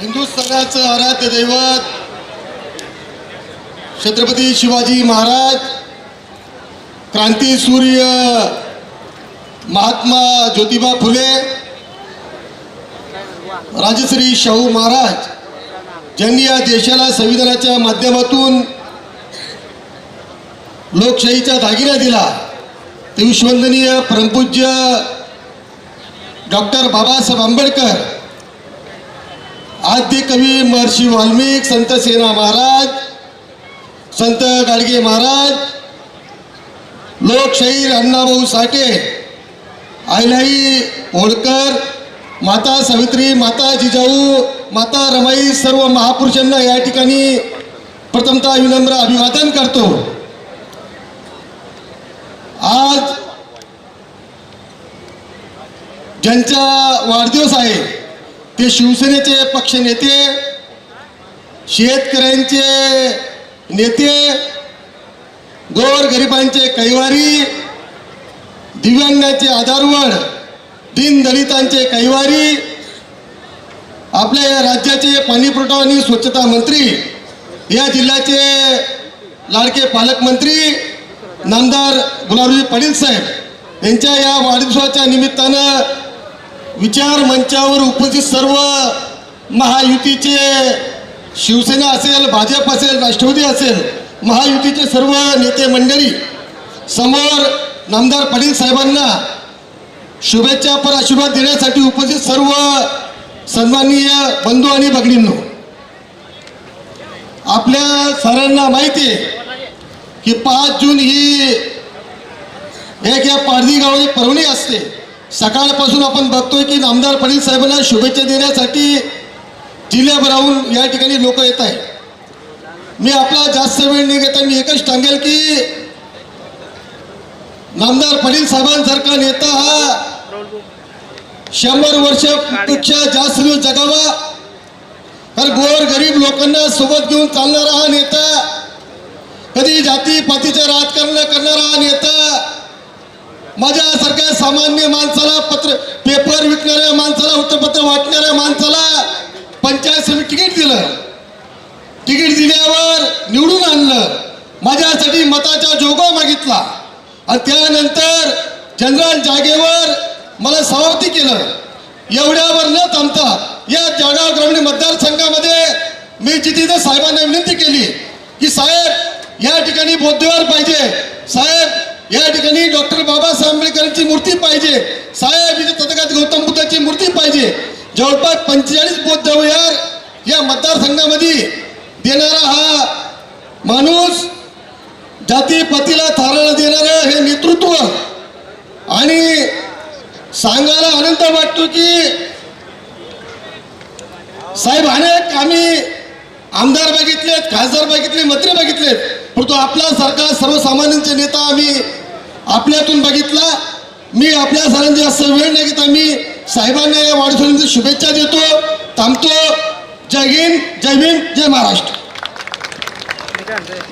हिंदुस्थानाचं आराध्य दैवत छत्रपती शिवाजी महाराज क्रांती सूर्य महात्मा ज्योतिबा फुले राजश्री शाहू महाराज ज्यांनी या देशाला संविधानाच्या माध्यमातून लोकशाहीचा दागिना दिला ते विश्वंदनीय परमपूज्य डॉक्टर बाबासाहेब आंबेडकर आद्य कवी महर्षी वाल्मिक संत सेना महाराज संत गाडगे महाराज लोकशाहीर अण्णाभाऊ साठे आईलाई होळकर माता सावित्री माता जिजाऊ माता रमाई सर्व महापुरुषांना या ठिकाणी प्रथमतः विनम्र अभिवादन करतो. आज ज्यांचा वाढदिवस आहे ते शिवसेनेचे पक्ष नेते शेतकऱ्यांचे नेते गोरगरिबांचे कैवारी दिव्यांगांचे आधारवड दीनदलितांचे कैवारी आपल्या या राज्याचे पाणी पुरवठा आणि स्वच्छता मंत्री या जिल्ह्याचे लाडके पालकमंत्री नामदार गुलाबजी पाटील साहेब यांच्या या वाढदिवसाच्या निमित्तानं विचार मंचावर उपस्थित सर्व महायुतीचे शिवसेना असेल भाजप असेल राष्ट्रवादी असेल महायुतीचे सर्व नेते मंडळी समोर नामदार पाटील साहेबांना शुभेच्छा पर आशीर्वाद देण्यासाठी उपस्थित सर्व सन्माननीय बंधू आणि भगिनींनो आपल्या सरांना माहिती आहे की पाच जून ही एक या पारधी गावाची पर्वणी असते. सकाळपासून आपण बघतोय की नामदार पाटील साहेबांना शुभेच्छा देण्यासाठी जिल्ह्याभराहून या ठिकाणी लोक येत आहेत. मी आपला जास्त वेळ न घेता मी एकच सांगेल की नामदार पाटील साहेबांसारखा नेता हा शंभर वर्षापेक्षा जास्त दिवस जगावा तर गोर गरीब लोकांना सोबत घेऊन चालणारा हा नेता कधी जाती पातीचं राजकारण करणारा हा नेता माझ्यासारख्या सामान्य माणसाला पत्र पेपर विकणाऱ्या माणसाला वृत्तपत्र वाटणाऱ्या माणसाला पंचायत समिती तिकीट दिलं. तिकीट दिल्यावर निवडून आणलं. माझ्यासाठी मताचा जोगा मागितला. आणि त्यानंतर जनरल जागेवर मला सभापती केलं. एवढ्यावर न थांबता या जळगाव ग्रामीण मतदारसंघामध्ये मी जिथे साहेबांना विनंती केली की साहेब या ठिकाणी बोद्धेवर पाहिजे. साहेब या ठिकाणी डॉक्टर बाबासाहेब पाहिजे साहेब तथागत गौतम बुद्धाची मूर्ती पाहिजे. जवळपास पंचेचाळीस बौद्ध विहार या मतदारसंघामध्ये देणारा हा माणूस जातीपतीला थाराला देणारं हे नेतृत्व. आणि सांगायला आनंद वाटतो की साहेब अनेक आम्ही आमदार बघितलेत खासदार बघितले मंत्री बघितलेत परंतु आपला सरकार सर्वसामान्यांचे नेता आम्ही आपल्यातून बघितला. मी आपल्या सरांची जास्त वेळ नाही घेता. मी साहेबांना या वाढदिवसानिमित्त शुभेच्छा देतो थांबतो. जय हिंद जय भीम जय महाराष्ट्र.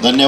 धन्यवाद.